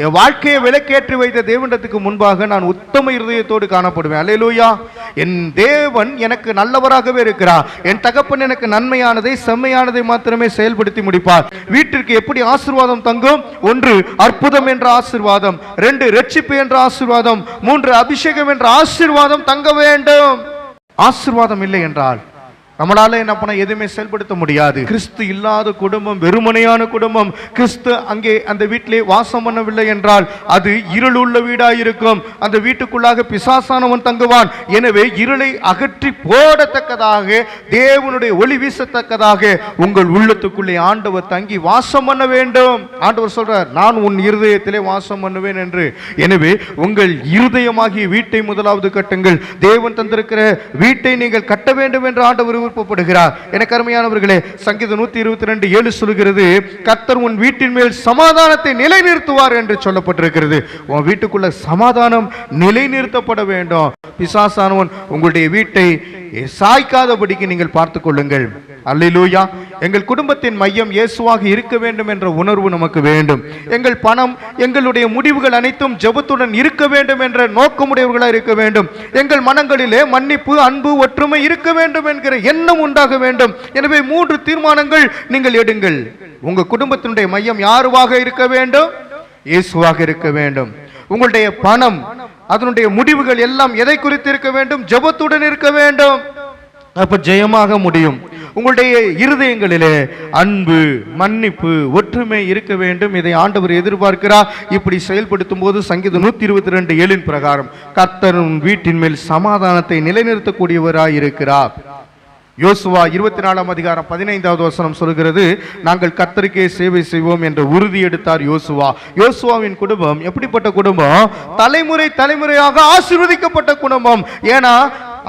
என் வாழ்க்கையை விலக்கேற்றி வைத்த தேவனிடத்துக்கு முன்பாக நான் உத்தம இருதயத்தோடு காணப்படுவேன். அல்லேலூயா. என் தேவன் எனக்கு நல்லவராகவே இருக்கிறார். என் தகப்பன் எனக்கு நன்மையானதை செம்மையானதை மாத்திரமே செயல்படுத்தி முடிப்பார். வீட்டிற்கு எப்படி ஆசீர்வாதம் தங்கும்? ஒன்று அற்புதம் என்ற ஆசிர்வாதம். ரெண்டு ரட்சிப்பு என்ற ஆசிர்வாதம். மூன்று அபிஷேகம் என்ற ஆசீர்வாதம் தங்க வேண்டும். ஆசிர்வாதம் இல்லை என்றால் நம்மளால என்ன பண்ண எதுவுமே செயல்படுத்த முடியாது. கிறிஸ்து இல்லாத குடும்பம் வெறுமனையான குடும்பம் கிறிஸ்து அங்கே அந்த வீட்டிலே வாசம் பண்ணவில்லை என்றால் அது இருள் உள்ள வீடாக இருக்கும் அந்த வீட்டுக்குள்ளாக பிசாசானவன் தங்குவான். எனவே இருளை அகற்றி போடத்தக்கதாக தேவனுடைய ஒளி வீசத்தக்கதாக உங்கள் உள்ளத்துக்குள்ளே ஆண்டவர் தங்கி வாசம் பண்ண வேண்டும். ஆண்டவர் சொல்றார் நான் உன் இருதயத்திலே வாசம் பண்ணுவேன் என்று. எனவே உங்கள் இருதயமாகிய வீட்டை முதலாவது கட்டுங்கள். தேவன் தந்திருக்கிற வீட்டை நீங்கள் கட்ட வேண்டும் என்று ஆண்டவர் விருப்பப்படுகிறார் எனக்கு அருமையானவர்களே சங்கீதம் நூத்தி இருபத்தி ரெண்டு ஏழு சொல்கிறது கத்தர் உன் வீட்டின் மேல் சமாதானத்தை நிலைநிறுத்துவார் என்று சொல்லப்பட்டிருக்கிறது. உன் வீட்டுக்குள்ள சமாதானம் நிலைநிறுத்தப்பட வேண்டும். பிசாசானவன் உங்களுடைய வீட்டை சாய்க்காதபடிக்கு நீங்கள் பார்த்துக் கொள்ளுங்கள். அல்லேலூயா. எங்கள் குடும்பத்தின் மையம் இயேசுவாக இருக்க வேண்டும் என்ற உணர்வு நமக்கு வேண்டும். எங்கள் பணம் எங்களுடைய முடிவுகள் அனைத்தும் ஜெபத்துடன் இருக்க வேண்டும் என்ற நோக்கமுடையவர்களாக இருக்க வேண்டும். எங்கள் மனங்களிலே மன்னிப்பு அன்பு ஒற்றுமை இருக்க வேண்டும் என்கிற எண்ணம் உண்டாக வேண்டும். எனவே மூன்று தீர்மானங்கள் நீங்கள் எடுங்கள். உங்க குடும்பத்தினுடைய மையம் யாருவாக இருக்க வேண்டும்? இயேசுவாக இருக்க வேண்டும். உங்களுடைய பணம் அதனுடைய முடிவுகள் எல்லாம் எதை குறித்து இருக்க வேண்டும்? ஜெபத்துடன் இருக்க வேண்டும். அப்ப ஜெயமாக முடியும். உங்களுடைய இருதயங்களிலே அன்பு மன்னிப்பு ஒற்றுமை இருக்க வேண்டும். இதை ஆண்டவர் எதிர்பார்க்கிறார். இப்படி செயல்படுத்தும் போது சங்கீதம் நூத்தி இருபத்தி ரெண்டு ஏழின் பிரகாரம் கர்த்தரும் வீட்டின் மேல் சமாதானத்தை நிலைநிறுத்தக்கூடியவராய் இருக்கிறார் யோசுவா இருபத்தி நாலாம் அதிகாரம் பதினைந்தாவது வசனம் சொல்கிறது நாங்கள் கத்தருக்கே சேவை செய்வோம் என்று உறுதி எடுத்தார் யோசுவா. யோசுவாவின் குடும்பம் எப்படிப்பட்ட குடும்பம்? தலைமுறை தலைமுறையாக ஆசீர்வதிக்கப்பட்ட குடும்பம். ஏன்னா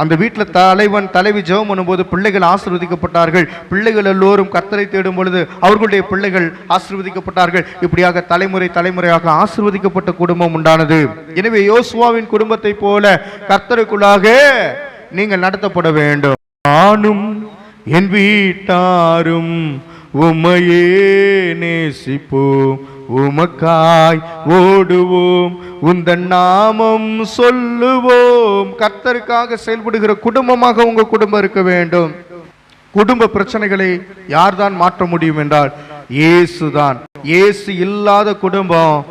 அந்த வீட்டில் தலைவன் தலைவி ஜெபம் பண்ணும்போது பிள்ளைகள் ஆசிர்வதிக்கப்பட்டார்கள். பிள்ளைகள் எல்லோரும் கத்தரை தேடும் பொழுது அவர்களுடைய பிள்ளைகள் ஆசீர்வதிக்கப்பட்டார்கள். இப்படியாக தலைமுறை தலைமுறையாக ஆசிர்வதிக்கப்பட்ட குடும்பம் உண்டானது. எனவே யோசுவாவின் குடும்பத்தை போல கர்த்தருக்குள்ளாக நீங்கள் நடத்தப்பட வேண்டும். நானும் என் வீட்டாரும் உமையே நேசிப்போம். உமக்காய் ஓடுவோம். உந்தன் நாமம் சொல்லுவோம். கர்த்தருக்காக செயல்படுகிற குடும்பமாக உங்க குடும்பம் இருக்க வேண்டும். குடும்ப பிரச்சனைகளை யார்தான் மாற்ற முடியும் என்றால் இயேசுதான். இயேசு இல்லாத குடும்பம்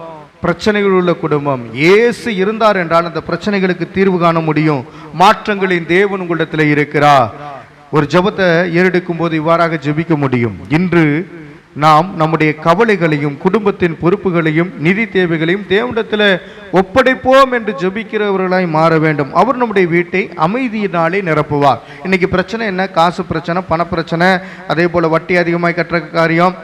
பிரச்சனைகள் உள்ள குடும்பம். இயேசு இருந்தார் என்றால் அந்த பிரச்சனைகளுக்கு தீர்வு காண முடியும். மாற்றங்களின் தேவன் உங்களிடத்தில் இருக்கிறார். ஒரு ஜெபத்தை ஏறெடுக்கும் போது இவ்வாறாக ஜெபிக்க முடியும். இன்று நாம் நம்முடைய கவலைகளையும் குடும்பத்தின் பொறுப்புகளையும் நிதி தேவைகளையும் தேவனிடத்தில் ஒப்படைப்போம் என்று ஜெபிக்கிறவர்களாய் மாற வேண்டும். அவர் நம்முடைய வீட்டை அமைதியினாலே நிரப்புவார். இன்னைக்கு பிரச்சனை என்ன? காசு பிரச்சனை பண பிரச்சனை அதே போல் வட்டி அதிகமாக கட்டுற காரியம்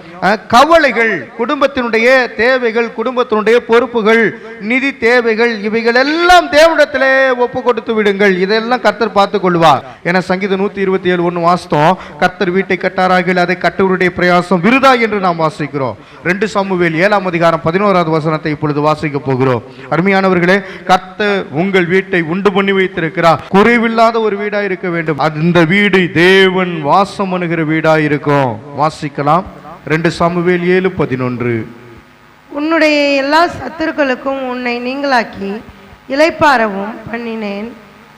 கவலைகள் குடும்பத்தினுடைய தேவைகள் குடும்பத்தினுடைய பொறுப்புகள் நிதி தேவைகள் இவைகள் எல்லாம் தேவனிடத்திலே ஒப்பு கொடுத்து விடுங்கள். இதெல்லாம் கர்த்தர் பார்த்து கொள்வார். என சங்கீதம் நூத்தி இருபத்தி ஏழு ஒன்று வாசித்தோம். கர்த்தர் வீட்டை கட்டாராகில் அதை கட்டுவருடைய பிரயாசம் விருதா என்று நாம் வாசிக்கிறோம். ரெண்டு சமூவேல் ஏழாம் அதிகாரம் பதினோராவது வசனத்தை இப்பொழுது வாசிக்க போகிறோம். அருமையானவர்களே கர்த்தர் உங்கள் வீட்டை உண்டு பண்ணி வைத்திருக்கிறார். குறைவில்லாத ஒரு வீடா இருக்க வேண்டும். அந்த வீடு தேவன் வாசம் பண்ணுகிற வீடா இருக்கும் வாசிக்கலாம். ரெண்டு சாமுவேல் ஏழு பதினொன்று. உன்னுடைய எல்லா சத்துருக்களுக்கும் உன்னை நீங்களாக்கி இளைப்பாறவும் பண்ணினேன்.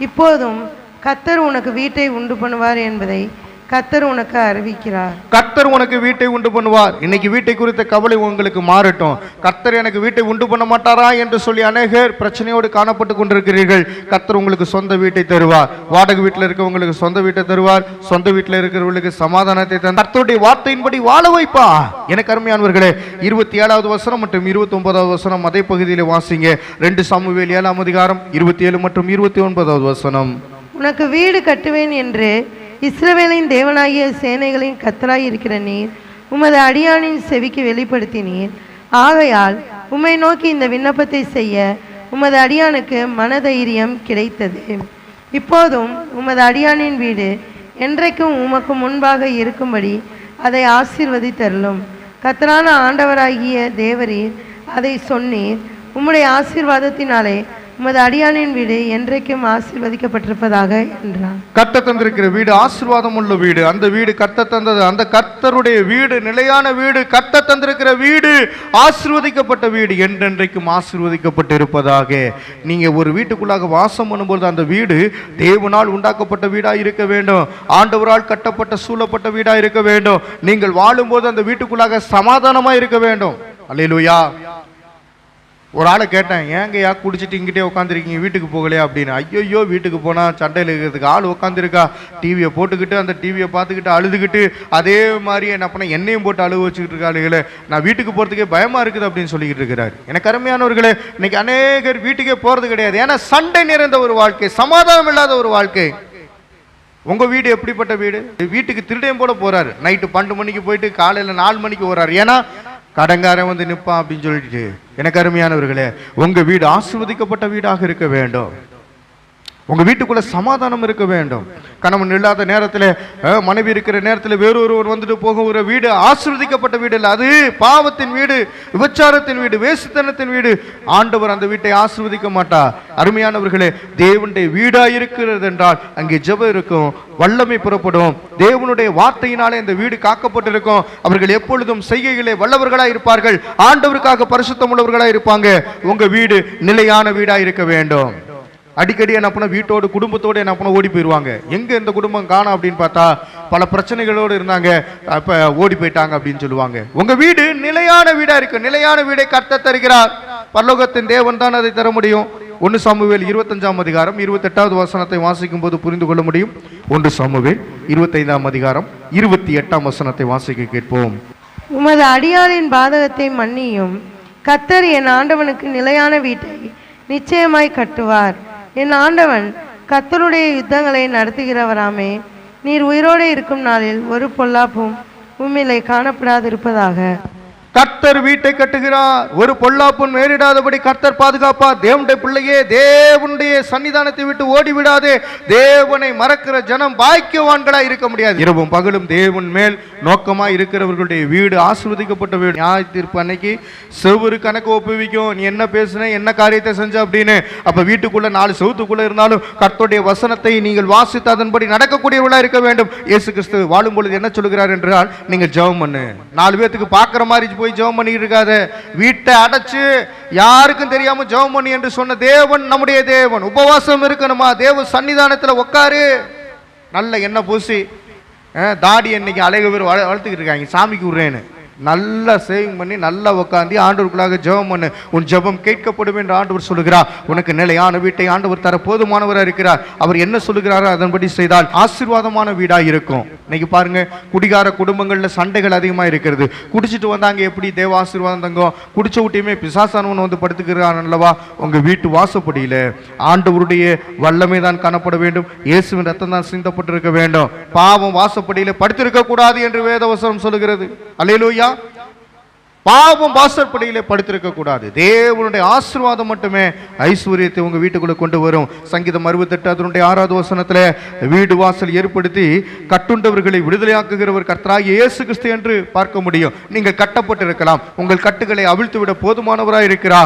இப்போதும் கத்தர் உனக்கு வீட்டை உண்டு பண்ணுவார் என்பதை கத்தர் உனக்கு அறிவிக்கிறார். கர்த்தர் உனக்கு வீட்டை உண்டு பண்ணுவார். இன்னைக்கு வீட்டை குறித்த கவலை உங்களுக்கு மாறட்டும். கர்த்தர் எனக்கு வீட்டை உண்டு பண்ண மாட்டாரா என்று சொல்லி அநேகர் பிரச்சனையோடு காணப்பட்டு கொண்டிருக்கிறீர்கள். கர்த்தர் உங்களுக்கு சொந்த வீட்டை தருவார். வாடகை வீட்டில் இருக்கவங்களுக்கு சொந்த வீட்டை தருவார். சொந்த வீட்டில் இருக்கிறவங்களுக்கு சமாதானத்தை தந்து கர்த்தருடைய வார்த்தையின்படி வாழ வைப்பா எனக்கு அருமையானவர்களே இருபத்தி ஏழாவது வசனம் மற்றும் இருபத்தி ஒன்பதாவது வசனம் அதே பகுதியில் வாசிங்க. ரெண்டு சாமுவேல் ஏழாம் அதிகாரம் இருபத்தி ஏழு மற்றும் இருபத்தி ஒன்பதாவது வசனம். உனக்கு வீடு கட்டுவேன் என்று இஸ்ரவேலின் தேவனாகிய சேனைகளின் கத்தராய் இருக்கிற நீர் உமது அடியானின் செவிக்கு வெளிப்படுத்தினீர். ஆகையால் உம்மை நோக்கி இந்த விண்ணப்பத்தை செய்ய உமது அடியானுக்கு மனதைரியம் கிடைத்தது. இப்போதும் உமது அடியானின் வீடு என்றைக்கும் உமக்கு முன்பாக இருக்கும்படி அதை ஆசீர்வதித்தருளும். கத்தரான ஆண்டவராகிய தேவரீர் அதை சொன்னீர். உம்முடைய ஆசீர்வாதத்தினாலே உமது அடியானின் வீடு என்றைக்கும் ஆசீர்வதிக்கப்பட்டிருப்பதாக என்றான். கர்த்த தந்திருக்கிற வீடு ஆசீர்வாதம் உள்ள வீடு. அந்த வீடு கத்த தந்தது. அந்த கர்த்தருடைய வீடு நிலையான வீடு கத்த தந்திருக்கிற வீடு ஆசீர்வதிக்கப்பட்ட வீடு என்றென்றைக்கும் ஆசீர்வதிக்கப்பட்டு இருப்பதாக நீங்க ஒரு வீட்டுக்குள்ளாக வாசம் பண்ணும்போது அந்த வீடு தேவனால் உண்டாக்கப்பட்ட வீடா இருக்க வேண்டும். ஆண்டவரால் கட்டப்பட்ட சூழப்பட்ட வீடா இருக்க வேண்டும். நீங்கள் வாழும்போது அந்த வீட்டுக்குள்ளாக சமாதானமா இருக்க வேண்டும். அல்லேலூயா. ஒரு ஆளை கேட்டேன் ஏங்கய்யா குடிச்சிட்டு இங்கிட்டே உட்காந்துருக்கீங்க வீட்டுக்கு போகலையா? அப்படின்னு. ஐயோ வீட்டுக்கு போனால் சண்டையில் இருக்கிறதுக்கு ஆள் உட்காந்துருக்கா டிவியை போட்டுக்கிட்டு அந்த டிவியை பார்த்துக்கிட்டு அழுதுகிட்டு அதே மாதிரி என்ன பண்ண என்னையும் போட்டு அழுவ வச்சுக்கிட்டு இருக்காளுகளே நான் வீட்டுக்கு போகிறதுக்கே பயமாக இருக்குது அப்படின்னு சொல்லிக்கிட்டு இருக்கிறார். எனக்கு அருமையானவர்களே இன்னைக்கு அநேகர் வீட்டுக்கே போகிறது கிடையாது. ஏன்னா சண்டை நிறைந்த ஒரு வாழ்க்கை சமாதானம் இல்லாத ஒரு வாழ்க்கை. உங்கள் வீடு எப்படிப்பட்ட வீடு? வீட்டுக்கு திருடையும் போல போகிறாரு நைட்டு பன்னெண்டு மணிக்கு போயிட்டு காலையில் நாலு மணிக்கு போகிறாரு ஏன்னா கடங்காரன் வந்து நிற்பான் அப்படின்னு சொல்லிட்டு. எனக்கு அருமையானவர்களே உங்க வீடு ஆசிர்வதிக்கப்பட்ட வீடாக இருக்க வேண்டும். உங்கள் வீட்டுக்குள்ளே சமாதானம் இருக்க வேண்டும். கணவன் இல்லாத நேரத்தில் மனைவி இருக்கிற நேரத்தில் வேறொருவர் வந்துட்டு போக ஒரு வீடு ஆசிர்வதிக்கப்பட்ட வீடு இல்லை. அது பாவத்தின் வீடு விபச்சாரத்தின் வீடு வேசுத்தனத்தின் வீடு. ஆண்டவர் அந்த வீட்டை ஆசிர்வதிக்க மாட்டார். அருமையானவர்களே தேவனுடைய வீடாக இருக்கிறது என்றால் அங்கே ஜெபம் இருக்கும் வல்லமை புறப்படும். தேவனுடைய வார்த்தையினாலே இந்த வீடு காக்கப்பட்டிருக்கும். அவர்கள் எப்பொழுதும் செய்கைகளை வல்லவர்களாக இருப்பார்கள். ஆண்டவருக்காக பரிசுத்தம் உள்ளவர்களாக இருப்பாங்க. உங்கள் வீடு நிலையான வீடாக இருக்க வேண்டும். அடிக்கடி என்ன பண்ண வீட்டோடு குடும்பத்தோடு என்ன பண்ண ஓடி போயிடுவாங்க எங்கே இந்த குடும்பம் காணும் அப்படின்னு பார்த்தா பல பிரச்சனைகளோடு இருந்தாங்க. இப்போ ஓடி போயிட்டாங்க அப்படின்னு சொல்லுவாங்க. உங்கள் வீடு நிலையான வீடாக இருக்கு. நிலையான வீடை கட்ட தருகிறார். பல்லோகத்தின் தேவன் தான் அதை தர முடியும். ஒன்று சாமுவேல் இருபத்தஞ்சாம் அதிகாரம் இருபத்தெட்டாவது வசனத்தை வாசிக்கும் போது புரிந்து கொள்ள முடியும். ஒன்று சாமுவேல் இருபத்தைந்தாம் அதிகாரம் இருபத்தி எட்டாம் வசனத்தை வாசிக்க கேட்போம். உமது அடியாரின் பாதகத்தை மன்னியும். கத்தர் என் ஆண்டவனுக்கு நிலையான வீட்டை நிச்சயமாய் கட்டுவார். என் ஆண்டவன் கத்தருடைய யுத்தங்களை நடத்துகிறவராமே நீர் உயிரோடு இருக்கும் நாளில் ஒரு பொல்லாப்பும் உண்மையிலே காணப்படாதிருப்பதாக. கர்த்தர் வீட்டை கட்டுகிறார். ஒரு பொல்லாப்பும் நேரிடாதபடி கர்த்தர் பாதுகாப்பார். தேவனுடைய பிள்ளையே தேவனுடைய சன்னிதானத்தை விட்டு ஓடி விடாதே தேவனை மறக்கிற ஜனம் பாக்கியவான்களா இருக்க முடியாது. இரவும் பகலும் தேவன் மேல் நோக்கமா இருக்கிறவர்களுடைய வீடு ஆசிர்வதிக்கப்பட்ட வீடு. நியாய தீர்ப்பு அன்னைக்கு செவ்வொரு கணக்கு ஒப்புவிக்கும். நீ என்ன பேசுன என்ன காரியத்தை செஞ்ச அப்படின்னு. அப்ப வீட்டுக்குள்ள நாலு செவத்துக்குள்ள இருந்தாலும் கர்த்தருடைய வசனத்தை நீங்கள் வாசித்து அதன்படி நடக்கக்கூடியவர்களா இருக்க வேண்டும். இயேசு கிறிஸ்து வாழும் பொழுது என்ன சொல்லுகிறார் என்றால் நீங்கள் ஜெபம் பண்ணு. நாலு பேத்துக்கு பார்க்குற மாதிரி போய் ஜெபம் பண்ணிட்டு இருக்காத வீட்டை அடைச்சு யாருக்கும் தெரியாம ஜெபம் பண்ணி என்று சொன்ன தேவன் நம்முடைய தேவன். உபவாசம் இருக்கணுமா? தேவ சன்னிதானத்தில் உட்காரு நல்ல எண்ணெய் பூசி தாடி இன்னைக்கு அழகு பேர் வள வளர்த்துக்கிட்டு இருக்காங்க. சாமிக்கு விட்றேன்னு. நல்லா சேவிங் பண்ணி நல்லா உட்காந்து ஆண்டவருக்குள்ளாக ஜெபம் பண்ணு. உன் ஜெபம் கேட்கப்படும் என்று ஆண்டவர் சொல்லுகிறார். உனக்கு நிலையான வீட்டை ஆண்டவர் தர போதுமானவராக இருக்கிறார். அவர் என்ன சொல்லுகிறாரோ அதன்படி செய்தால் ஆசீர்வாதமான வீடாக இருக்கும். இன்னைக்கு பாருங்க குடிகார குடும்பங்களில் சண்டைகள் அதிகமாக இருக்கிறது. குடிச்சிட்டு வந்தாங்க எப்படி தேவ ஆசீர்வாதம் தங்கம்? குடிச்ச விட்டியுமே பிசாசானவன் வந்து படுத்துக்கிறான் அல்லவா? உங்கள் வீட்டு வாசப்படியில ஆண்டவருடைய வல்லமை தான் காணப்பட வேண்டும். இயேசுவின் ரத்தம் தான் சிந்தப்பட்டிருக்க வேண்டும். பாவம் வாசப்படியில் படுத்திருக்க கூடாது என்று வேதவசனம் சொல்லுகிறது. அல்லேலூயா பாவம் வாசற்படியிலே படுத்திருக்க கூடாது. தேவனுடைய ஆசீர்வாதம் மட்டுமே ஐஸ்வர்யத்தை உங்க வீட்டுக்குள்ள கொண்டு வரும். சங்கீதம் அறுபத்தெட்டு அதனுடைய ஆறாவது வசனத்துல வீடு வாசல் ஏற்படுத்தி கட்டுண்டவர்களை விடுதலையாக்குகிறவர் கர்த்தராக இயேசு கிறிஸ்து என்று பார்க்க முடியும். நீங்கள் கட்டப்பட்டிருக்கலாம். உங்கள் கட்டுகளை அவிழ்த்து விட போதுமானவராய் இருக்கிறா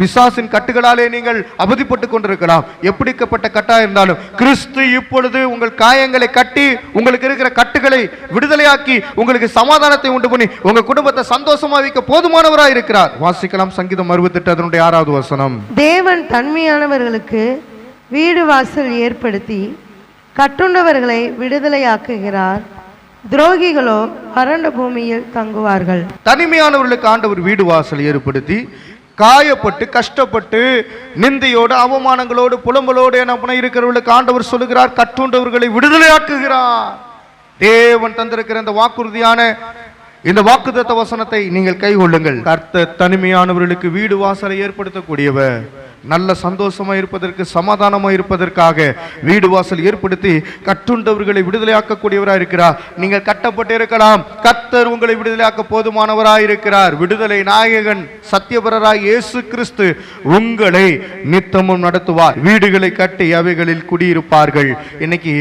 பிசாசின் கட்டுகளாலே நீங்கள் அவதிப்பட்டு கொண்டிருக்கலாம். எப்படிக்கப்பட்ட கட்டா இருந்தாலும் கிறிஸ்து இப்பொழுது உங்கள் காயங்களை கட்டி உங்களுக்கு இருக்கிற கட்டுகளை விடுதலையாக்கி உங்களுக்கு சமாதானத்தை உண்டு பண்ணி உங்க குடும்பத்தை சந்தோஷமா வைக்க போதுமானவராய் இருக்கிறார் வாசிக்கலாம் சங்கீதம் அறுபத்தெட்டு அதனுடைய ஆறாவது வசனம். தேவன் தன்மையானவர்களுக்கு வீடு வாசல் ஏற்படுத்தி கட்டுண்டவர்களை விடுதலையாக்குகிறார். துரோகிகளோ வறண்ட பூமியில் தங்குவார்கள். தனிமையானவர்களுக்கு ஆண்டவர் வீடு வாசல் ஏற்படுத்தி காயப்பட்டு கஷ்டப்பட்டு நிந்தையோடு அவமானங்களோடு புலம்பலோடு என்ன பண்ண இருக்கிறவர்களுக்கு ஆண்டவர் சொல்லுகிறார் கட்டுண்டவர்களை விடுதலையாக்குகிறார். தேவன் தந்திருக்கிற இந்த வாக்குறுதியான இந்த வாக்குத்தத்த வசனத்தை நீங்கள் கைகொள்ளுங்கள் கர்த்த தனிமையானவர்களுக்கு வீடு வாசலை ஏற்படுத்தக்கூடியவர். நல்ல சந்தோஷமா இருப்பதற்கு சமாதானமா இருப்பதற்காக வீடு வாசல் ஏற்படுத்தி கட்டுண்டவர்களை விடுதலையாக்கக்கூடியவராக இருக்கிறார். நீங்கள் கட்டப்பட்டு இருக்கலாம். கர்த்தர் உங்களை விடுதலையாக்க போதுமானவராய் இருக்கிறார். விடுதலை நாயகன் சத்தியபரராய் இயேசு கிறிஸ்து உங்களை நித்தமும் நடத்துவார். வீடுகளை கட்டி அவைகளில் குடியிருப்பார்கள். இன்னைக்கு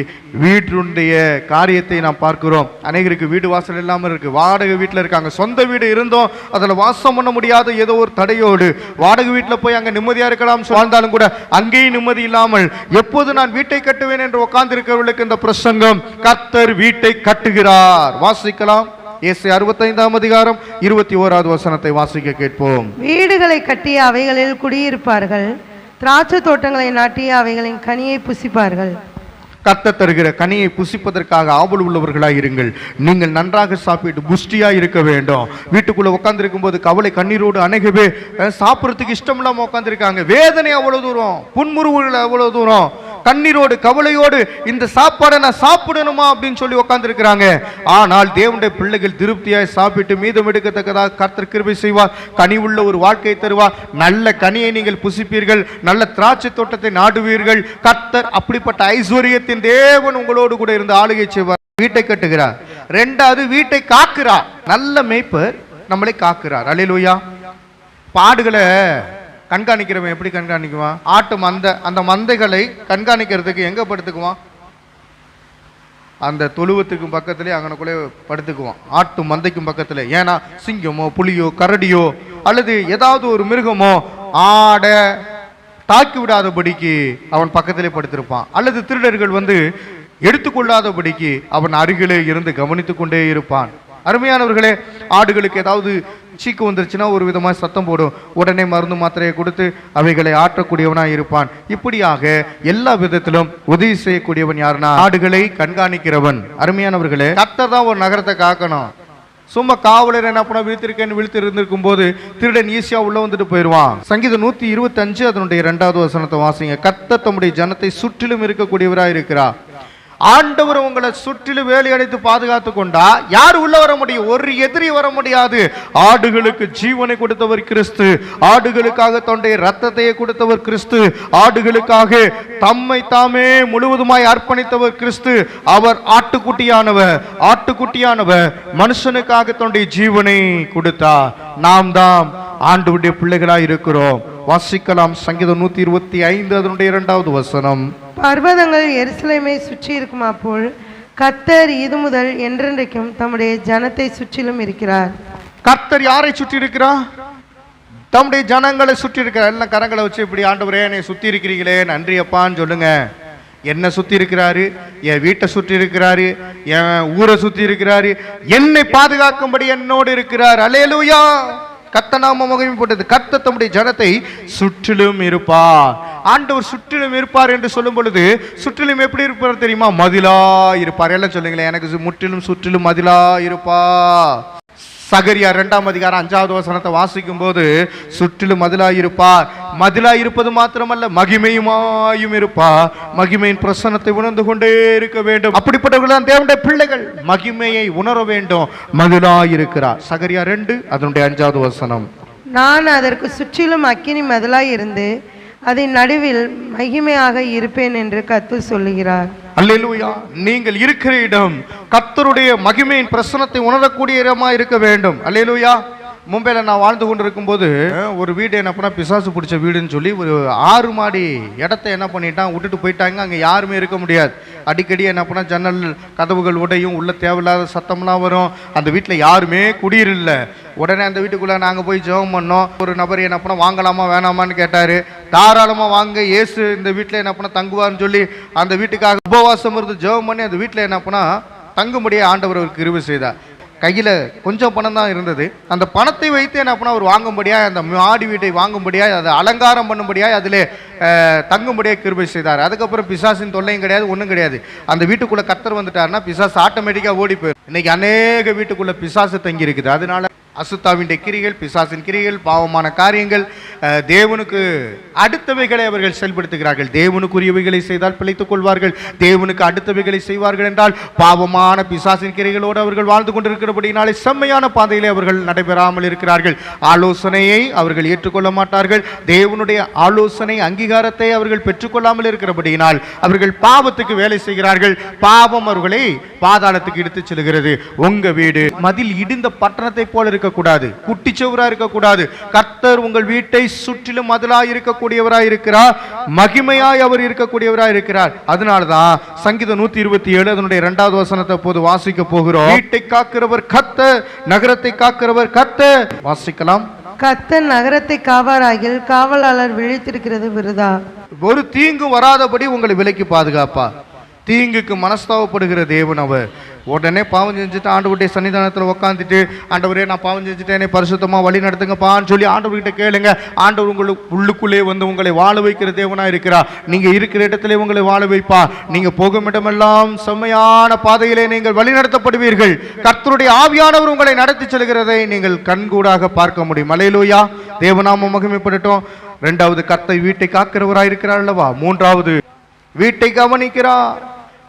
வீட்டுடைய காரியத்தை நாம் பார்க்கிறோம். அநேகருக்கு வீடு வாசல் இல்லாமல் இருக்கு. வாடகை வீட்டில் இருக்காங்க. சொந்த வீடு இருந்தோம். அதில் வாசம் பண்ண முடியாத ஏதோ ஒரு தடையோடு வாடகை வீட்டில் போய் அங்கே நிம்மதியாக இருக்கலாம் வாழ்ந்தாலும் கூட அங்கேயும் நிம்மதி இல்லாமல் எப்போது நான் வீட்டை கட்டுவேன் என்று உட்கார்ந்திருக்கிறவர்களுக்கு இந்த பிரசங்கம் கர்த்தர் வீட்டை கட்டுகிறார். வாசிக்கலாம். இயேசு அறுபத்தைந்தாம் அதிகாரம் இருபத்தி ஓராவது வசனத்தை வாசிக்க கேட்போம். வீடுகளை கட்டி அவைகளில் குடியிருப்பார்கள். திராட்சை தோட்டங்களை நாட்டி அவைகளின் கனியை புசிப்பார்கள். கத்த தருகிற கனியை புசிப்பதற்காக ஆவல் உள்ளவர்களாக இருங்கள். நீங்கள் நன்றாக சாப்பிட்டு புஷ்டியாக இருக்க வேண்டும். வீட்டுக்குள்ளே உட்காந்துருக்கும் போது கவலை கண்ணீரோடு அநேகவே சாப்பிட்றதுக்கு இஷ்டம் இல்லாமல் உட்காந்துருக்காங்க வேதனை அவ்வளோ தூரம். புன்முறுவுகள் அவ்வளோ தூரம். கண்ணீரோடு கவலையோடு இந்த சாப்பாடை நான் சாப்பிடணுமா அப்படின்னு சொல்லி உட்காந்துருக்கிறாங்க ஆனால் தேவனுடைய பிள்ளைகள் திருப்தியாய் சாப்பிட்டு மீதம் எடுக்கத்தக்கதாக கர்த்தர் கிருபை செய்வார். கனி உள்ள ஒரு வாழ்க்கை தருவார். நல்ல கனியை நீங்கள் புசிப்பீர்கள். நல்ல திராட்சை தோட்டத்தை நாடுவீர்கள். கர்த்தர் அப்படிப்பட்ட ஐஸ்வர்யத்தின் தேவன் உங்களோடு கூட இருந்து ஆளுகை செய்வார். வீட்டை கட்டுகிறார். ரெண்டாவது வீட்டை காக்கிறார். நல்ல மேய்ப்பர் நம்மளை காக்கிறார். அல்லேலூயா. பாடுகளை கண்காணிக்கிறவன் எப்படி கண்காணிக்குவான்? ஆட்டு மந்தை அந்த மந்தைகளை கண்காணிக்கிறதுக்கு எங்கே படுத்துக்குவான்? அந்த தொழுவத்துக்கும் பக்கத்திலே அங்கனக்குள்ளே படுத்துக்குவான். ஆட்டு மந்தைக்கும் பக்கத்தில். ஏன்னா சிங்கமோ புலியோ கரடியோ அல்லது ஏதாவது ஒரு மிருகமோ ஆட தாக்கி விடாதபடிக்கு அவன் பக்கத்திலே படுத்திருப்பான். அல்லது திருடர்கள் வந்து எடுத்துக்கொள்ளாதபடிக்கு அவன் அருகிலே இருந்து கவனித்துக்கொண்டே இருப்பான். அருமையானவர்களே ஆடுகளுக்கு ஏதாவது சீக்கு வந்துருச்சுன்னா ஒரு விதமாக சத்தம் போடும். உடனே மருந்து மாத்திரையை கொடுத்து அவைகளை ஆற்றக்கூடியவனாக இருப்பான். இப்படியாக எல்லா விதத்திலும் உதவி செய்யக்கூடியவன் யாருன்னா ஆடுகளை கண்காணிக்கிறவன். அருமையானவர்களே கத்தர் தான் ஒரு நகரத்தை காக்கணும். சும்மா காவலர் என்ன பண்ண விழுத்திருக்கேன்னு விழுத்து இருந்திருக்கும் போது திருடன் ஈஸியா உள்ள வந்துட்டு போயிடுவான். சங்கீதம் நூத்தி இருபத்தஞ்சு அதனுடைய இரண்டாவது வசனத்தை வாசிங்க. கத்த தம்முடைய ஜனத்தை சுற்றிலும் இருக்கக்கூடியவராக இருக்கிறார். ஆண்டவர் உங்களை சுற்றிலும் வேலி அடைத்து பாதுகாத்து கொண்டா. யார் உள்ள வர முடியும்? ஒரு எதிரி வர முடியாது. ஆடுகளுக்கு ஜீவனை கொடுத்தவர் கிறிஸ்து. ஆடுகளுக்காக தொண்டை ரத்தத்தையே கொடுத்தவர் கிறிஸ்து. ஆடுகளுக்காக தம்மை தாமே முழுவதுமாய் அர்ப்பணித்தவர் கிறிஸ்து. அவர் ஆட்டுக்குட்டியானவர். ஆட்டுக்குட்டியானவர் மனுஷனுக்காக தொண்டை ஜீவனை கொடுத்தா நாம் தான் ஆண்டுடைய பிள்ளைகளாய் இருக்கிறோம். வாசிக்கலாம் சங்கீதம் நூத்தி இருபத்தி ஐந்து அதனுடைய இரண்டாவது வசனம். பர்வதங்கள் எருசலேமை சுற்றி இருக்குமா போல் கத்தர் இது முதல் என்றென்றைக்கும் தம்முடைய ஜனத்தை சுற்றிலும் இருக்கிறார். கர்த்தர் யாரை சுற்றி இருக்கிறார்? தம்முடைய ஜனங்களை சுற்றி இருக்கிறார். எல்லாம் கரங்களை வச்சு இப்படி ஆண்டவரே என்னை சுற்றி இருக்கிறீங்களே நன்றி அப்பான்னு சொல்லுங்க. என்னை சுற்றி இருக்கிறாரு என் வீட்டை சுற்றி இருக்கிறாரு என் ஊரை சுற்றி இருக்கிறாரு என்னை பாதுகாக்கும்படி என்னோடு இருக்கிறார். அலேலூயா கத்த நாம போட்டது கத்த தம்முடைய ஜனத்தை சுற்றிலும் இருப்பார். ஆண்டவர் சுற்றிலும் இருப்பார் என்று சொல்லும் பொழுது சுற்றிலும் எப்படி இருப்பார் தெரியுமா? மதிலா இருப்பார். எல்லாம் சொல்லுங்களேன். எனக்கு முற்றிலும் சுற்றிலும் மதிலா இருப்பா சகரியா ரெண்டாம் அதிகாரம் அஞ்சாவது வசனத்தை வாசிக்கும் போது சுற்றிலும் மதிலாயிருப்பார் இருப்பார் இருப்பது மாத்திரமல்ல மகிமையுமாயும் இருப்பார் மகிமையின் பிரசன்னத்தை உணர்ந்து கொண்டே இருக்க வேண்டும். அப்படிப்பட்டவர்கள் தான் தேவனுடைய பிள்ளைகள். மகிமையை உணர வேண்டும். மதிலாயிருக்கிறார். சகரியா ரெண்டு அதனுடைய அஞ்சாவது வசனம். நான் அதற்கு சுற்றிலும் அக்கினி மதிலாய் இருந்து அதன் நடுவில் மகிமையாக இருப்பேன் என்று கத்து சொல்லுகிறார். அல்லேலூயா நீங்கள் இருக்கிற இடம் கர்த்தருடைய மகிமையின் பிரசனத்தை உணரக்கூடிய இடமா இருக்க வேண்டும். அல்லேலூயா. மும்பையில் நான் வாழ்ந்து கொண்டிருக்கும் போது ஒரு வீடு என்ன பண்ணால் பிசாசு பிடிச்ச வீடுன்னு சொல்லி ஒரு ஆறு மாடி இடத்த என்ன பண்ணிட்டான் விட்டுட்டு போயிட்டாங்க. அங்கே யாருமே இருக்க முடியாது. அடிக்கடி என்ன பண்ணால் ஜன்னல் கதவுகள் உடையும் உள்ள தேவையில்லாத சத்தம்லாம் வரும். அந்த வீட்டில் யாருமே குடியிருல்ல உடனே அந்த வீட்டுக்குள்ளே நாங்கள் போய் ஜெபம் பண்ணோம். ஒரு நபர் என்ன பண்ணால் வாங்கலாமா வேணாமான்னு கேட்டார். தாராளமாக வாங்க இயேசு இந்த வீட்டில் என்ன பண்ணால் தங்குவார்னு சொல்லி அந்த வீட்டுக்காக உபவாசம் இருந்து ஜெபம் பண்ணி அந்த வீட்டில் என்ன பண்ணால் தங்கும்படியே ஆண்டவர் ஒரு கிருபை செய்தார். கையில் கொஞ்சம் பணம் தான் இருந்தது. அந்த பணத்தை வைத்து என்ன பண்ணா அவர் வாங்கும்படியாக அந்த மாடி வீட்டை வாங்கும்படியாக அதை அலங்காரம் பண்ணும்படியாக அதில் தங்கும்படியாக கிருபை செய்தார். அதுக்கப்புறம் பிசாசின் தொல்லையும் கிடையாது ஒன்றும் கிடையாது. அந்த வீட்டுக்குள்ளே கத்தர் வந்துட்டாருன்னா பிசாசு ஆட்டோமேட்டிக்காக ஓடி போயிடும் இன்னைக்கு அநேக வீட்டுக்குள்ளே பிசாசு தங்கி இருக்குது அதனால அசுத்தாவின் கிரிகள் பிசாசின் கிரிகள் பாவமான காரியங்கள் தேவனுக்கு அடுத்தவைகளை அவர்கள் செயல்படுத்துகிறார்கள். தேவனுக்குரியவைகளை செய்தால் பிழைத்துக் கொள்வார்கள். தேவனுக்கு அடுத்தவைகளை செய்வார்கள் என்றால் பாவமான பிசாசின் கிரிகளோடு அவர்கள் வாழ்ந்து கொண்டிருக்கிறபடினாலே செம்மையான பாதையிலே அவர்கள் நடைபெறாமல் இருக்கிறார்கள். ஆலோசனையை அவர்கள் ஏற்றுக்கொள்ள மாட்டார்கள். தேவனுடைய ஆலோசனை அங்கீகாரத்தை அவர்கள் பெற்றுக்கொள்ளாமல் இருக்கிறபடியினால் அவர்கள் பாவத்துக்கு வேலை செய்கிறார்கள். பாவம் அவர்களை பாதாளத்துக்கு எடுத்துச் செல்கிறது. உங்க வீடு மதில் இடிந்த பட்டணத்தை போல இருக்கக்கூடாது. குட்டிச்சவரா இருக்கக்கூடாது. கர்த்தர் உங்கள் வீட்டை சுற்றிலும் மதிலாய் இருக்கக்கூடியவராய் இருக்கிறார். மகிமையாய் அவர் இருக்கக்கூடியவராய் இருக்கிறார். அதனாலதான் சங்கீதம் நூத்தி இருபத்தி ஏழு அதனுடைய இரண்டாவது வசனத்தை போது வாசிக்க போகிறோம். வீட்டை காக்கிறவர் கத்த நகரத்தை காக்கிறவர் கத்த வாசிக்கலாம். கத்தன் நகரத்தை காவாராகில் காவலாளர் விழித்திருக்கிறது விருதா? ஒரு தீங்கு வராதபடி உங்களை விலைக்கு பாதுகாப்பா தீங்குக்கு மனஸ்தாவப்படுகிற தேவன் அவர். உடனே பாவம் செஞ்சுட்டு ஆண்டவருடைய சன்னிதானத்தில் உட்காந்துட்டு ஆண்டவரே நான் பாவம் என்னை பரிசுத்தமாக வழி நடத்துங்கப்பான்னு சொல்லி ஆண்டவர்கிட்ட கேளுங்க. ஆண்டவர் உங்களுக்கு உள்ளுக்குள்ளே வந்து உங்களை வாழ வைக்கிற தேவனாக இருக்கிறா நீங்கள் இருக்கிற இடத்துல உங்களை வாழ வைப்பா. நீங்கள் போகும் இடமெல்லாம் செம்மையான பாதையிலே நீங்கள் வழிநடத்தப்படுவீர்கள் கர்த்தருடைய ஆவியானவர் உங்களை நடத்தி செல்கிறதை நீங்கள் கண்கூடாக பார்க்க முடியும். மலையிலோயா தேவநாம மகிமைப்படட்டும். ரெண்டாவது கர்த்தை வீட்டை காக்கிறவராக இருக்கிறார் அல்லவா? மூன்றாவது வீட்டை கவனிக்கிறார்.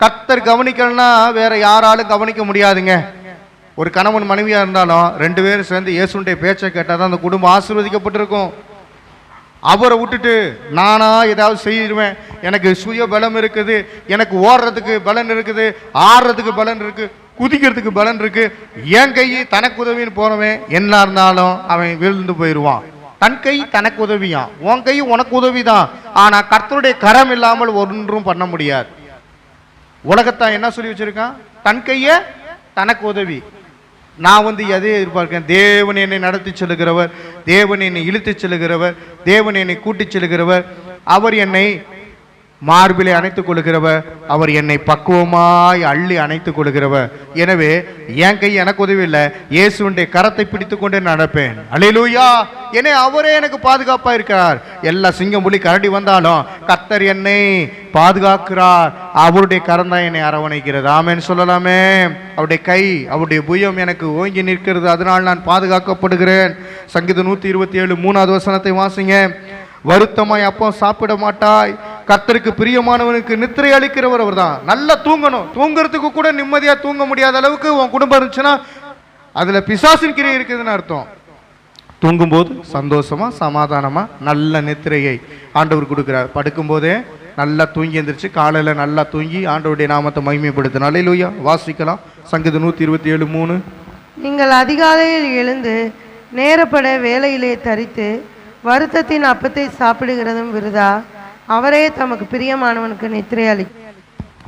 கர்த்தர் கவனிக்கலன்னா வேற யாராலும் கவனிக்க முடியாதுங்க. ஒரு கணவன் மனைவியா இருந்தாலும் ரெண்டு பேரும் சேர்ந்து இயேசுடைய பேச்சை கேட்டால் தான் அந்த குடும்பம் ஆசீர்வதிக்கப்பட்டிருக்கும். அவரை விட்டுட்டு நானா ஏதாவது செய்திருவேன் எனக்கு சுய பலம் இருக்குது எனக்கு ஓடுறதுக்கு பலன் இருக்குது ஆடுறதுக்கு பலன் இருக்கு குதிக்கிறதுக்கு பலன் இருக்கு. என் கை தனக்கு உதவின்னு போனவன் என்ன இருந்தாலும் அவன் விழுந்து போயிடுவான். தன் கை தனக்கு உதவியான் உன் கை உனக்கு உதவிதான். ஆனா கர்த்தருடைய கரம் இல்லாமல் ஒன்றும் பண்ண முடியாது. உலகத்தான் என்ன சொல்லி வச்சிருக்கான்? தன் கைய தனக்கு உதவி. நான் வந்து எதை எதிர்பார்க்கிறேன்? தேவன் என்னை நடத்தி செல்லுகிறவர். தேவன் என்னை இழுத்துச் செல்லுகிறவர். தேவன் என்னை கூட்டிச் செல்லுகிறவர். அவர் என்னை மார்பிலை அணைத்துக் கொள்கிறவர் அவர் என்னை பக்குவமாய் அள்ளி அணைத்துக் கொள்கிறவர் எனவே என் கை எனக்கு உதவி இல்லை இயேசுடைய கரத்தை பிடித்து கொண்டு நடப்பேன் அலையிலூயா! என்னை அவரே எனக்கு பாதுகாப்பா இருக்கிறார் எல்லா சிங்கம் புலி கரடி வந்தாலும் கத்தர் என்னை பாதுகாக்கிறார். அவருடைய கரம் தான் என்னை அரவணைக்கிறது. ஆமேன்னு சொல்லலாமே. அவருடைய கை அவருடைய புயம் எனக்கு ஓங்கி நிற்கிறது. அதனால் நான் பாதுகாக்கப்படுகிறேன். சங்கீதம் நூத்தி இருபத்தி ஏழு மூணாவது வசனத்தை வாசிங்க. வருத்தமாய் அப்போ சாப்பிட மாட்டாய். கத்தருக்கு பிரியமானவனுக்கு நித்திரை அளிக்கிறவர் அவர் தான் நல்லா தூங்கணும். தூங்குறதுக்கு கூட நிம்மதியா தூங்க முடியாத அளவுக்கு உன் குடும்பம் இருந்துச்சுன்னா அதுல பிசாசின் கிரியை இருக்குதுன்னு அர்த்தம். தூங்கும்போது சந்தோஷமா சமாதானமா நல்ல நித்திரையை ஆண்டவர் கொடுக்கிறார். படுக்கும்போதே நல்லா தூங்கி எந்திரிச்சு காலையில் நல்லா தூங்கி ஆண்டவருடைய நாமத்தை மகிமைப்படுத்தினாலே லூயா வாசிக்கலாம். சங்கீதம் நூற்றி இருபத்தி ஏழு மூணு. நீங்கள் அதிகாலையில் எழுந்து நேரப்பட வேலையிலே தரித்து வருத்தத்தின் அப்பத்தை சாப்பிடுகிறதும் விருதா? அவரே தமக்கு பிரியமானவனுக்கு நித்திரை அளி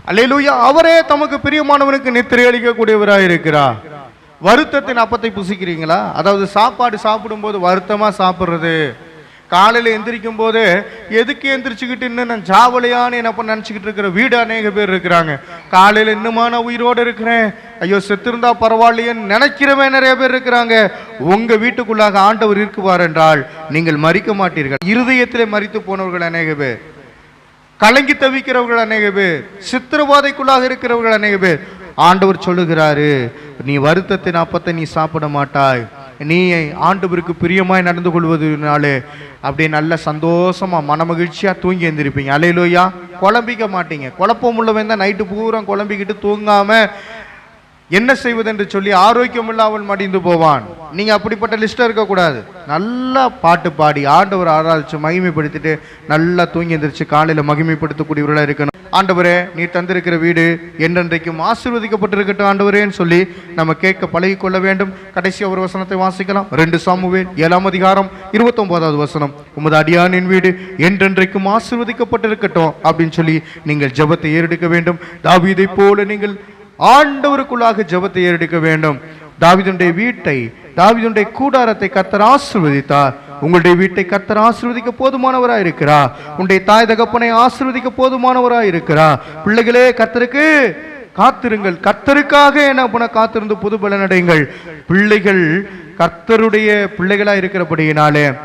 அல்லேலூயா அவரே தமக்கு பிரியமானவனுக்கு நித்திரை அளிக்கக்கூடியவராக இருக்கிறார். வருத்தத்தின் அப்பத்தை புசிக்கிறீங்களா? அதாவது சாப்பாடு சாப்பிடும்போது வருத்தமா சாப்பிடுறது காலையில் எந்திரிக்கும் போது எதுக்கு எந்திரிச்சுக்கிட்டு இன்னும் நான் ஜாவலையான்னு என்ன பண்ண நினச்சிக்கிட்டு இருக்கிற வீடு அநேக பேர் இருக்கிறாங்க. காலையில் இன்னுமா நான் உயிரோடு இருக்கிறேன். ஐயோ செத்திருந்தா பரவாயில்லையேன்னு நினைக்கிறவன் நிறைய பேர் இருக்கிறாங்க. உங்க வீட்டுக்குள்ளாக ஆண்டவர் இருக்குவார் என்றால் நீங்கள் மறிக்க மாட்டீர்கள். இருதயத்திலே மறித்து போனவர்கள் அநேக பேர். கலங்கி தவிக்கிறவர்கள் அநேக பேர். சித்திரவாதைக்குள்ளாக இருக்கிறவர்கள் அநேக பேர். ஆண்டவர் சொல்லுகிறாரு நீ வருத்தத்தின் அப்பத்தை நீ சாப்பிட மாட்டாய். நீ ஆண்டவருக்கு பிரியமாய் நடந்து கொள்வதுனாலே அப்படியே நல்ல சந்தோஷமாக மனமகிழ்ச்சியாக தூங்கி எழுந்திருப்பீங்க அலையிலோயா. குழம்பிக்க மாட்டீங்க. குழப்பம் உள்ளவன் தான் நைட்டு பூரா குழம்பிக்கிட்டு தூங்காமல் என்ன செய்வது என்று சொல்லி ஆரோக்கியம் இல்லாமல் மடிந்து போவான். நீங்க அப்படிப்பட்ட லிஸ்டா இருக்கக்கூடாது. நல்லா பாட்டு பாடி ஆண்டவர் ஆராய்ச்சி மகிமைப்படுத்திட்டு நல்லா தூங்கி எந்திரிச்சு காலையில மகிமைப்படுத்தக்கூடியவர்களாக இருக்கணும். ஆண்டவரே நீ தந்திருக்கிற வீடு என்றென்றைக்கும் ஆசீர்வதிக்கப்பட்டிருக்கட்டும் ஆண்டவரேன்னு சொல்லி நம்ம கேட்க பழகி கொள்ள வேண்டும். கடைசி ஒரு வசனத்தை வாசிக்கலாம். ரெண்டு சாமுவேல் ஏழாம் அதிகாரம் இருபத்தொன்பதாவது வசனம். உமது அடியானின் வீடு என்றென்றைக்கும் ஆசீர்வதிக்கப்பட்டிருக்கட்டும் அப்படின்னு சொல்லி நீங்கள் ஜெபத்தை ஏறெடுக்க வேண்டும். தாவிதை போல நீங்கள் ஆண்டவருக்குள்ளாக ஜெபத்தை ஏறெடுக்க வேண்டும். தாவிதனுடைய வீட்டை தாவீதுடைய கூடாரத்தை கத்தர் ஆசிர்வதித்தார். உங்களுடைய வீட்டை கத்தர் ஆசிர்வதிக்க போதுமானவராய் இருக்கிறார். உங்களுடைய தாய் தகப்பனை ஆசிர்வதிக்க போதுமானவராய் இருக்கிறார். பிள்ளைகளே கத்தருக்கு காத்திருங்கள். கத்தருக்காக என்ன பண்ண காத்திருந்து புது பலனடைங்கள் பிள்ளைகள் கர்த்தருடைய பிள்ளைகளா இருக்கிறபடியினாலே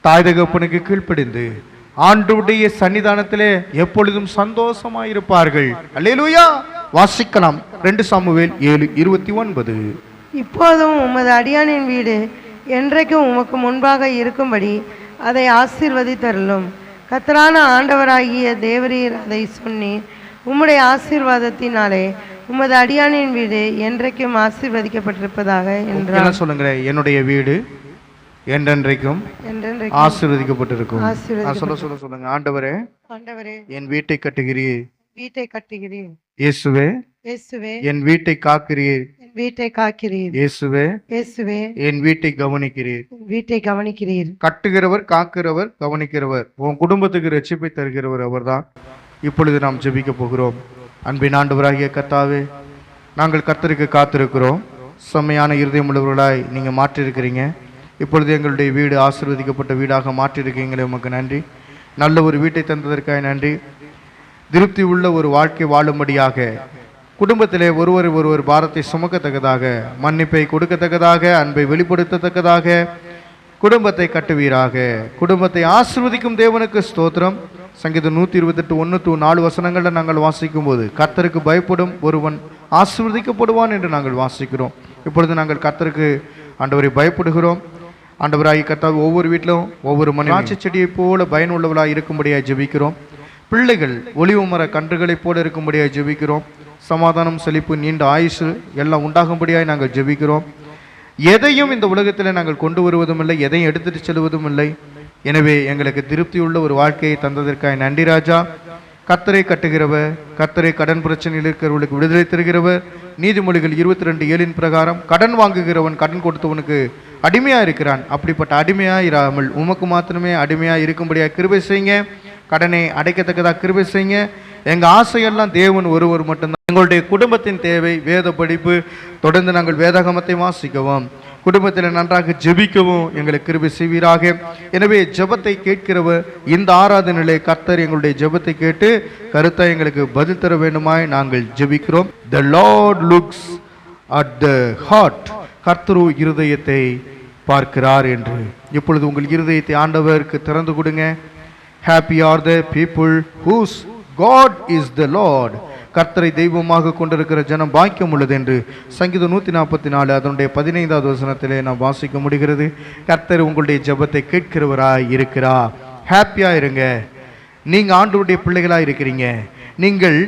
தாய் தகப்பனுக்கு கீழ்ப்படிந்து ஆண்டுடைய சன்னிதானத்திலே எப்பொழுதும் சந்தோஷமா இருப்பார்கள். அல்லேலூயா! வாசிக்கலாம். ரெண்டு சாமுவேல் ஏழு இருபத்தி ஒன்பது. இப்போதும் உமது அடியானின் வீடு என்றைக்கும் உமக்கு முன்பாக இருக்கும்படி அதை ஆசீர்வதித்தருளும். கத்தரான ஆண்டவராகிய தேவரீர் அதை சொன்னீர் உம்முடைய ஆசீர்வாதத்தினாலே உமது அடியானின் வீடு என்றைக்கும் ஆசீர்வதிக்கப்பட்டிருப்பதாக என்ன சொல்லுங்க என்னுடைய வீடு என்றென்றைக்கும் ஆசீர்வதிக்கப்பட்டிருக்கும். சொல்ல சொல்ல சொல்லுங்க ஆண்டவரே ஆண்டவரே என் வீட்டை கட்டுகிறீர். வீட்டை கட்டுகிறீர். இயேசுவே இயேசுவே என் வீட்டை காக்கிறீர். வீட்டை காக்கிறீர். இயேசுவே இயேசுவே என் வீட்டை கவனிக்கிறீர். வீட்டை கவனிக்கிறீர். கட்டுகிறவர் காக்கிறவர் கவனிக்கிறவர். உன் குடும்பத்துக்கு ரட்சிப்பை தருகிறவர் அவர்தான். இப்பொழுது நாம் ஜெபிக்க போகிறோம். அன்பின் ஆண்டவராகிய கர்த்தாவே நாங்கள் கர்த்தருக்கு காத்திருக்கிறோம். செம்மையான இருதயம் உள்ளவர்களாய் நீங்கள் மாற்றிருக்கிறீங்க. இப்பொழுது எங்களுடைய வீடு ஆசீர்வதிக்கப்பட்ட வீடாக மாற்றிருக்கீங்களே உமக்கு நன்றி. நல்ல ஒரு வீட்டை தந்ததற்காக நன்றி. திருப்தி உள்ள ஒரு வாழ்க்கை வாழும்படியாக குடும்பத்திலே ஒருவர் ஒருவர் பாரத்தை சுமக்கத்தக்கதாக மன்னிப்பை கொடுக்கத்தக்கதாக அன்பை வெளிப்படுத்தத்தக்கதாக குடும்பத்தை கட்டுவீராக. குடும்பத்தை ஆசிர்வதிக்கும் தேவனுக்கு ஸ்தோத்திரம். சங்கீதம் நூற்றி இருபத்தெட்டு ஒன்று டூ நாலு வசனங்களில் நாங்கள் வாசிக்கும் போது கர்த்தருக்கு பயப்படும் ஒருவன் ஆசிர்வதிக்கப்படுவான் என்று நாங்கள் வாசிக்கிறோம். இப்பொழுது நாங்கள் கர்த்தருக்கு ஆண்டவரை பயப்படுகிறோம். ஆண்டவராகி கர்த்தாവ് ஒவ்வொரு வீட்டிலும் ஒவ்வொரு மணி ஆட்சி செடியைப் போல பயனுள்ளவளாக இருக்கும்படியாக ஜெபிக்கிறோம். பிள்ளைகள் ஒளிவு மர கன்றுகளைப் போல இருக்கும்படியாக ஜெபிக்கிறோம். சமாதானம் செழிப்பு நீண்ட ஆயுசு எல்லாம் உண்டாகும்படியாய் நாங்கள் ஜெபிக்கிறோம். எதையும் இந்த உலகத்தில் நாங்கள் கொண்டு வருவதும் இல்லை எதையும் எடுத்துட்டு செல்வதும் இல்லை எனவே எங்களுக்கு திருப்தியுள்ள ஒரு வாழ்க்கையை தந்ததற்காக நன்றி ராஜா. கத்தரை கட்டுகிறவர் கத்தரை கடன் பிரச்சனையில் இருக்கிறவர்களுக்கு விடுதலை தருகிறவர். நீதிமொழிகள் இருபத்தி ரெண்டு ஏழின் பிரகாரம் கடன் வாங்குகிறவன் கடன் கொடுத்தவனுக்கு அடிமையாக இருக்கிறான். அப்படிப்பட்ட அடிமையாக இராமல் உமக்கு மாத்திரமே அடிமையாக இருக்கும்படியாக கிருபை செய்யுங்க. கடனை அடைக்கத்தக்கதாக கிருபை செய்யுங்க. எங்கள் ஆசையெல்லாம் தேவன் ஒருவர் மட்டும்தான். எங்களுடைய குடும்பத்தின் தேவை வேத படிப்பு தொடர்ந்து நாங்கள் வேதாகமத்தை வாசிக்கவும் குடும்பத்தில் நன்றாக ஜெபிக்கவும் எங்களுக்கு கிருபி செய்வீராக. எனவே ஜெபத்தை கேட்கிறவர் இந்த ஆராதனையிலே கர்த்தர் எங்களுடைய ஜெபத்தை கேட்டு கருத்தை எங்களுக்கு பதில் தர வேண்டுமாய் நாங்கள் ஜெபிக்கிறோம். The Lord looks at the heart கர்த்தரு இருதயத்தை பார்க்கிறார் என்று. இப்பொழுது உங்கள் இருதயத்தை ஆண்டவருக்கு திறந்து கொடுங்க. Happy are the people whose God is the Lord கர்த்தரை தெய்வமாக கொண்டிருக்கிற ஜனம் பாக்கியம் உள்ளது என்று சங்கீதம் நூற்றி நாற்பத்தி நாலு அதனுடைய பதினைந்தாவது வசனத்திலே நாம் வாசிக்க முடிகிறது. கர்த்தர் உங்களுடைய ஜெபத்தை கேட்கிறவராய் இருக்கிறா ஹாப்பியாக இருங்க. நீங்கள் ஆண்டுடைய பிள்ளைகளாக இருக்கிறீங்க. நீங்கள்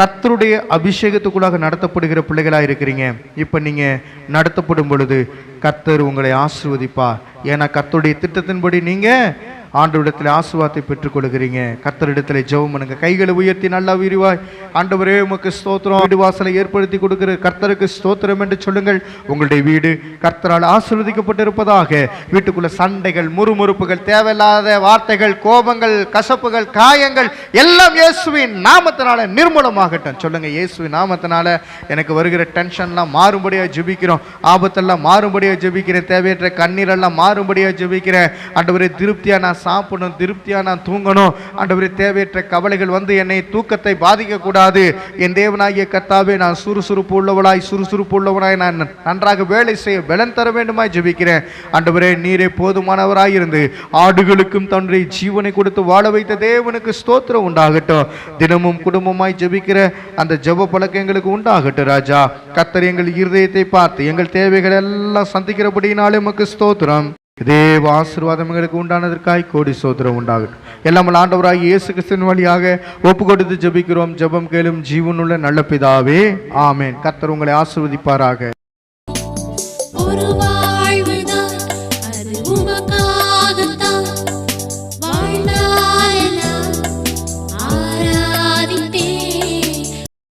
கர்த்தருடைய அபிஷேகத்துக்குள்ளாக நடத்தப்படுகிற பிள்ளைகளாக இருக்கிறீங்க. இப்போ நீங்கள் நடத்தப்படும் பொழுது கர்த்தர் உங்களை ஆசிர்வதிப்பா ஏன்னா கர்த்தருடைய திட்டத்தின்படி நீங்கள் ஆண்டவரிடத்தில் ஆசுவாத்தை பெற்றுக்கொள்கிறீங்க. கர்த்தரிடத்தில் ஜெபம் பண்ணுங்க. கைகளை உயர்த்தி நல்லா விரிவாய் ஆண்டவரே உமக்கு ஸ்தோத்திரம். வீடு வாசலை ஏற்படுத்தி கொடுக்கிற கர்த்தருக்கு ஸ்தோத்திரம் என்று சொல்லுங்கள். உங்களுடைய வீடு கர்த்தரால் ஆசீர்வதிக்கப்பட்டிருப்பதாக. வீட்டுக்குள்ள சண்டைகள் முறுமுறுப்புகள் தேவையில்லாத வார்த்தைகள் கோபங்கள் கசப்புகள் காயங்கள் எல்லாம் இயேசுவின் நாமத்தினால நிர்மூலமாகட்டும். சொல்லுங்க இயேசுவின் நாமத்தினால எனக்கு வருகிற டென்ஷன்லாம் மாறும்படியாக ஜெபிக்கிறோம். ஆபத்தெல்லாம் மாறும்படியாக ஜெபிக்கிறேன். தேவையற்ற கண்ணீரெல்லாம் மாறும்படியாக ஜெபிக்கிறேன். ஆண்டவரே திருப்தியாக நான் சாப்பிடணும் திருப்தியாக நான் தூங்கணும். ஆண்டவரே தேவையற்ற கவலைகள் வந்து என்னை தூக்கத்தை பாதிக்கக்கூடாது. என் தேவனாகிய கத்தாவே நான் சுறுசுறுப்பு உள்ளவளாய் சுறுசுறுப்பு உள்ளவனாய் நான் நன்றாக வேலை செய்ய பலன் தர வேண்டுமாய் ஜெபிக்கிறேன். ஆண்டவரே நீரே போதுமானவராய் இருந்து ஆடுகளுக்கும் தன்னுடைய ஜீவனை கொடுத்து வாழ வைத்த தேவனுக்கு ஸ்தோத்திரம் உண்டாகட்டும். தினமும் குடும்பமாய் ஜெபிக்கிற அந்த ஜெப பழக்கம் எங்களுக்கு உண்டாகட்டும் ராஜா. கத்தர் எங்கள் இருதயத்தை பார்த்து எங்கள் தேவைகள் எல்லாம் சந்திக்கிறபடினாலே உமக்கு ஸ்தோத்திரம். தேவ ஆசீர்வாதம் எங்களுக்கு உண்டானதற்காய் கோடி சோதரம் உண்டாகட்டும். எல்லாம் ஆண்டவராக இயேசு கிறிஸ்தின் வழியாக ஒப்பு கொடுத்து ஜெபிக்கிறோம். ஜெபம் கேளும் ஜீவனுள்ள நல்ல பிதாவே. ஆமேன். கத்தர் உங்களை ஆசீர்வதிப்பாராக.